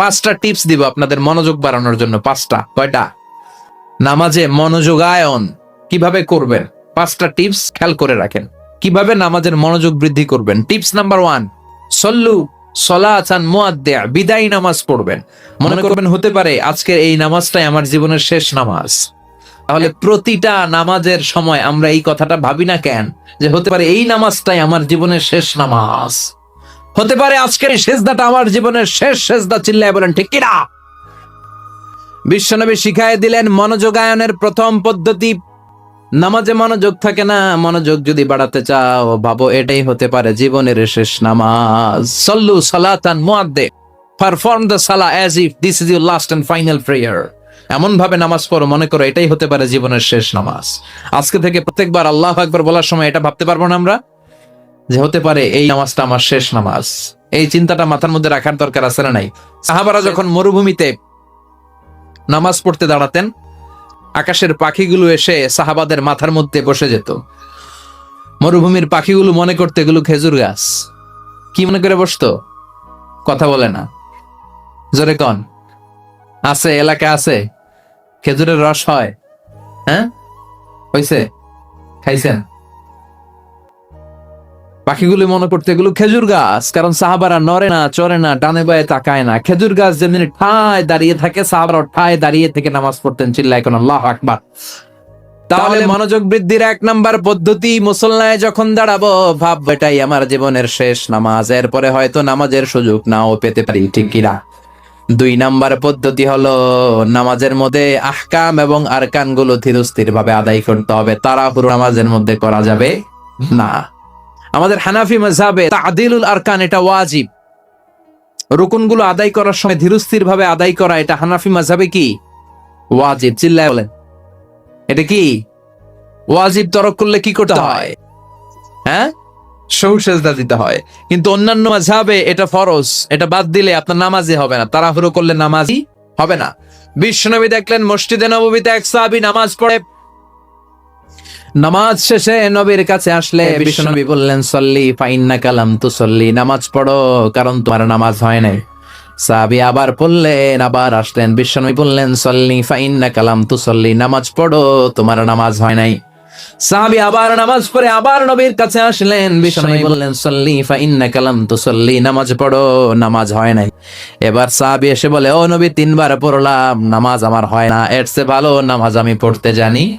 পাঁচটা টিপস দিব আপনাদের মনোযোগ বাড়ানোর জন্য পাঁচটা কয়টা? নামাজে মনোযোগায়ন কীভাবে করবেন? পাঁচটা টিপস খেয়াল করে রাখেন। কীভাবে নামাজের মনোযোগ বৃদ্ধি করবেন? টিপস নাম্বার ওয়ান সল্লু মুয়াদ্দিয়া বিদায় নামাজ পড়বেন। মনে করবেন হতে পারে আজকের এই নামাজটাই আমার জীবনের শেষ নামাজ। তাহলে প্রতিটা নামাজের সময় আমরা এই কথাটা ভাবি না কেন? যে হতে পারে এই নামাজটাই আমার জীবনের শেষ নামাজ। হতে পারে আজকের সেজদাটা আমার জীবনের শেষ সেজদা চিল্লায় বলেন, ঠিক কিনা? বিশ্বনবী শিখাই দিলেন, মনোযোগায়নের প্রথম পদ্ধতি, নামাজে মনোযোগ থাকে না, মনোযোগ যদি বাড়াতে চাও, ভাবো এটাই হতে পারে জীবনের শেষ নামাজ। সল্লু সালাতান পারফর্ম দ্য সালা as if this is your last and final prayer এমন ভাবে নামাজ পড়ো, মনে করো এটাই হতে পারে জীবনের শেষ নামাজ। আজকে থেকে প্রত্যেকবার আল্লাহ একবার বলার সময় এটা ভাবতে পারব না আমরা? যে হতে পারে এই নামাজটা আমার শেষ নামাজ। এই চিন্তাটা মাথার মধ্যে রাখার দরকার আছে না নাই? সাহাবারা যখন মরুভূমিতে নামাজ পড়তে দাঁড়াতেন, আকাশের পাখিগুলো এসে সাহাবাদের মাথার মধ্যে বসে যেত। মরুভূমির পাখিগুলো মনে করতে, এগুলো খেজুর গাছ। কি মনে করে বসতো? কথা বলে না। জোরে কন। আছে, এলাকা আছে। খেজুরের রস হয়। হ্যাঁ? হইছে? খাইছেন? পাখিগুলো মনে করতে এগুলো খেজুর গাছ কারণ সাহাবারা নড়ে না চড়ে না ডানে বায়ে তাকায় না। খেজুর গাছ যেমনি ঠায় দাঁড়িয়ে থাকে সাহাবারা ঠায় দাঁড়িয়ে থেকে নামাজ পড়তেন চিল্লায় কোন আল্লাহ আকবার। তাহলে মনোযোগ বৃদ্ধির এক নাম্বার পদ্ধতি মুসল্লায় যখন দাঁড়াবো ভাব এটাই আমার জীবনের শেষ নামাজ। এরপরে হয়তো নামাজের সুযোগ নাও পেতে পারি ঠিক কিনা দুই নাম্বার পদ্ধতি হলো নামাজের মধ্যে আহকাম এবং আরকানগুলো ধীরস্থির ভাবে আদায় করতে হবে। তাড়াহুড়ো নামাজের মধ্যে করা যাবে না। আমাদের হানাফি মজাবে তাদিলুল আরকান এটা ওয়াজিব। রুকুনগুলো আদায় করার সময় ধীরস্থির ভাবে আদায় করা এটা হানাফি মজাবে কি? ওয়াজিব, চিল্লায় বলেন। এটা কি? ওয়াজিব তরক করলে কি করতে হয়? হ্যাঁ? সৌ সেজদা দিতে হয়। কিন্তু অন্যান্য মাঝাবে এটা ফরজ, এটা বাদ দিলে আপনার নামাজই হবে না, তাড়াহুড়ো করলে নামাজই হবে না। বিশ্বনবী দেখলেন, মসজিদে নবীতে এক সাহাবী নামাজ পড়ে নামাজ শেষে নবীর কাছে আসলে বিশ্বনবী বললেন সল্লি ফাইন্না কালাম তু সল্লি। নামাজ পড়ো কারণ তোমার নামাজ হয় নাই। সাহাবি আবার পড়লেন আবার আসলেন। বিশ্বনবী বললেন সল্লি ফাইন্না কালাম তু সল্লি। নামাজ পড়ো তোমার নামাজ হয় নাই। সাহাবি আবার নামাজ পড়ে আবার নবীর কাছে আসলেন। বিশ্বনবী বললেন সল্লি ফাইন্না কালাম তু সল্লি। নামাজ পড়ো নামাজ হয় নাই। এবার সাহাবি এসে বলে ও নবী তিনবার পড়লাম। নামাজ আমার হয় না। এর ভালো নামাজ আমি পড়তে জানি।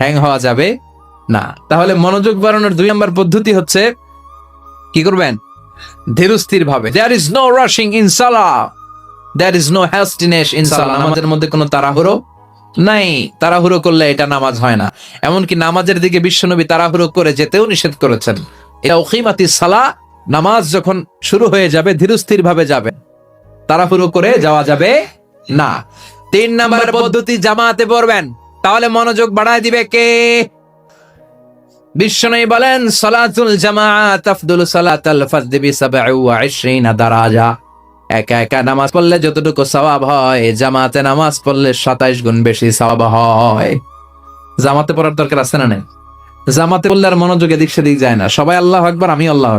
হ্যাং হওয়া যাবে? না। তাহলে মনোযোগ বাড়ানোর দুই নম্বর পদ্ধতি হচ্ছে, কি করবেন? ধীরস্থির ভাবে there is no rushing in সালা there is no hastiness in সালা নামাজের মধ্যে কোনো তাড়াহুড়ো নাই। তাড়াহুড়ো করলে এটা নামাজ হয় না। এমনকি নামাজের দিকে বিশ্বনবী তাড়াহুড়ো করে যেতেও নিষেধ করেছেন। এটা ওখিমাতি সালা নামাজ যখন শুরু হয়ে যাবে ধীরস্থির ভাবে যাবে। তাড়াহুড়ো করে যাওয়া যাবে না। তিন নাম্বার পদ্ধতি, জামাতে পড়বেন। তাহলে মনোযোগ বাড়ায় দিবে কে? বিশ্বনবী বলেন, সালাতুল জামাআত আফদুল সালাতাল ফাজদি বি 27 দারাজা। একা একা নামাজ পড়লে যতটুকু সওয়াব হয়, জামাতে নামাজ পড়লে সাতাইশ গুণ বেশি সওয়াব হয়। জামাতে পড়ার দরকার আছে না নাই? জামাতে পড়লে আর মনোযোগ এদিক সেদিক যায় না। সবাই আল্লাহ আকবার, আমি আল্লাহ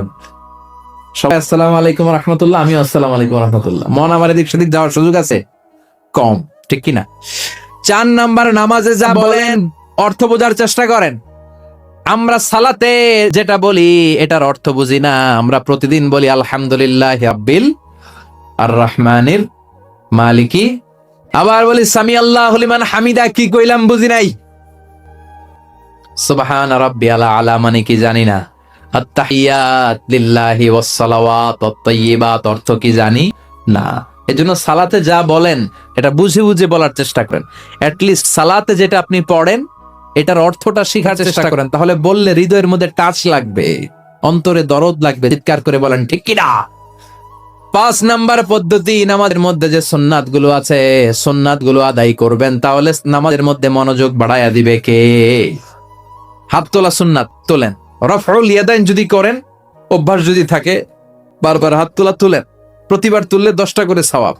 সবাই আসসালামু আলাইকুম রহমতুল্লাহ আমি আসসালামু আলাইকুম রহমতুল্লাহ। মন আমার এদিক সেদিক যাওয়ার সুযোগ আছে? কম, ঠিক কিনা? চার নাম্বার নামাজে যা বলেন। অর্থ বোঝার চেষ্টা করেন। আমরা সালাতে যেটা বলি এটার অর্থ বুঝি না। আমরা প্রতিদিন বলি আলহামদুলিল্লাহ আব্বিল আর রহমানির মালিকি। আবার বলি সামি আল্লাহ হলিমান হামিদা। কি কইলাম বুঝি নাই? সুবহান রাব্বি আলা আলা মানে কি জানি না। আত্তাহিয়াত লিল্লাহি ওয়াস সালাওয়াত ওয়াত তাইয়্যিবাত অর্থ কি জানি না। এজন্য সালাতে যা বলেন এটা বুঝে বুঝে বলার চেষ্টা করেন। অ্যাট লিস্ট সালাতে যেটা আপনি পড়েন এটার অর্থটা শেখার চেষ্টা করেন। তাহলে বললে হৃদয়ের মধ্যে টাচ লাগবে অন্তরে দরদ লাগবে। চিৎকার করে বলেন ঠিক কিনা? পাঁচ নাম্বার পদ্ধতি নামাজের মধ্যে যে সোননাথগুলো আছে সোননাথগুলো আদায় করবেন তাহলে নামাজের মধ্যে মনোযোগ বাড়াইয়া দিবে কে? হাত তোলা সুন্নাত তোলেন। রফউল ইয়াদাইন যদি করেন অভ্যাস যদি থাকে বারবার হাত তোলা তুলেন। প্রতিবার তুললে দশটা করে সওয়াব।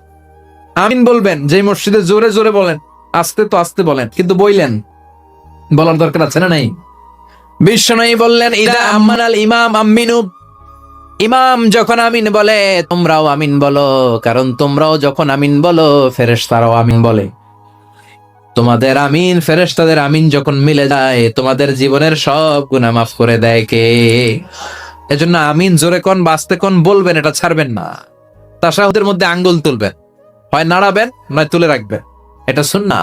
আমিন বলবেন যে মসজিদে জোরে জোরে বলেন, আস্তে তো আস্তে বলেন, কিন্তু বইলেন। বলার দরকার আছে না নাই? বিশ্বনয়ী বললেন, ইদা আম্মানাল ইমাম, আমিনু। ইমাম যখন আমিন বলে, তোমরাও আমিন বলো, কারণ তোমরাও যখন আমিন বলো, ফেরেশতারাও আমিন বলে। তোমাদের আমিন, ফেরেশতাদের আমিন যখন মিলে যায়, তোমাদের জীবনের সব গুনাহ মাফ করে দেয় কে? এজন্য আমিন জোরে কোন বাঁচতে কোন বলবেন, এটা ছাড়বেন না। তাসাহুদের মধ্যে আঙ্গুল তুলবেন। হয় নাড়াবেন, নয় তুলে রাখবেন। এটা শুন না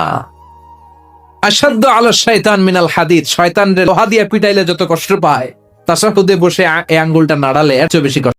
আসাধ্য আলো শয়তান মিনাল হাদিদ। শয়তান লোহা দিয়ে পিটাইলে যত কষ্ট পায় তাসাহুদে বসে এই আঙ্গুলটা নাড়ালে এত বেশি কষ্ট